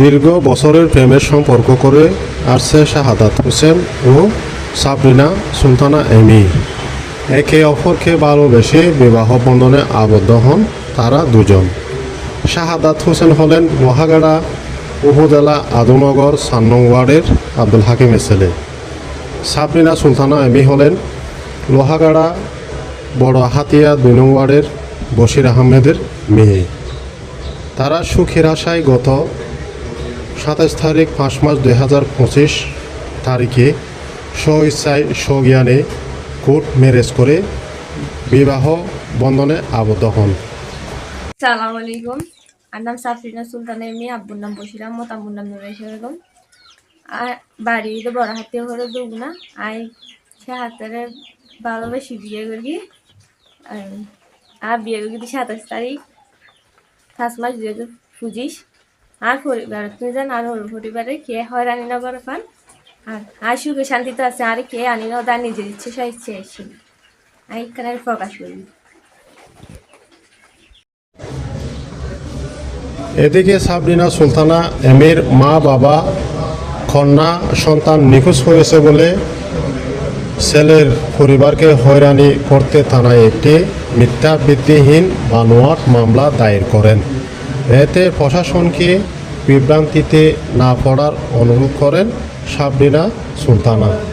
দীর্ঘ বছরের প্রেমের সম্পর্ক করে আসছে শাহাদাত হোসেন ও সাবরিনা সুলতানা এমি। একে অপরকে ভালোবেসে বিবাহ বন্ধনে আবদ্ধ হন তারা দুজন। শাহাদাত হোসেন হলেন মহাগাড়া উপজেলা আদমনগর সান্নং ওয়ার্ডের আব্দুল হাকিমের ছেলে সাবরিনা সুলতানা এমি হলেন লোহাগাড়া বড় হাতিয়া দুই নং ওয়ার্ডের বশির আহমেদের মেয়ে। তারা সুখের আশায় গত সাতাশ তারিখ পাঁচ মাস দুই হাজার পঁচিশ তারিখে স্ব ইচ্ছায় স্বজ্ঞানে কোর্ট ম্যারেজ করে বিবাহ বন্ধনে আবদ্ধ হন। সালাম আলাইকুম। আর নাম সাফরিনা সুলতানের মেয়ে, আব্বুর নাম আহমদ আব্বুর নাম নুরাই বেগম। আর বাড়ি তো বড় হাতে হলো দুগুনা আই সে হাতের ভালোবেসি বিয়ে করি। আর বিয়ে করি সাতাশ তারিখ, পাঁচ মাস দুই হাজার পঁচিশ। আর পরিবার তুমি জান, আর ওর পরিবারে কে হয়রানি নগর পান? আর আর সুখে শান্তিতে আছে, আর কে আনি না তার নিজের ইচ্ছে সে ইচ্ছে এসে আমি এখানে প্রকাশ করি। এদিকে সাবরিনা সুলতানা, এমের, মা, বাবা, কন্যা, সন্তান নিখোঁজ হয়েছে বলে ছেলের পরিবারকে হয়রানি করতে থানায় একটি মিথ্যা ভিত্তিহীন বানোয়াট মামলা দায়ের করেন। এতে প্রশাসনকে বিভ্রান্তিতে না পড়ার অনুরোধ করেন সাবরিনা সুলতানা।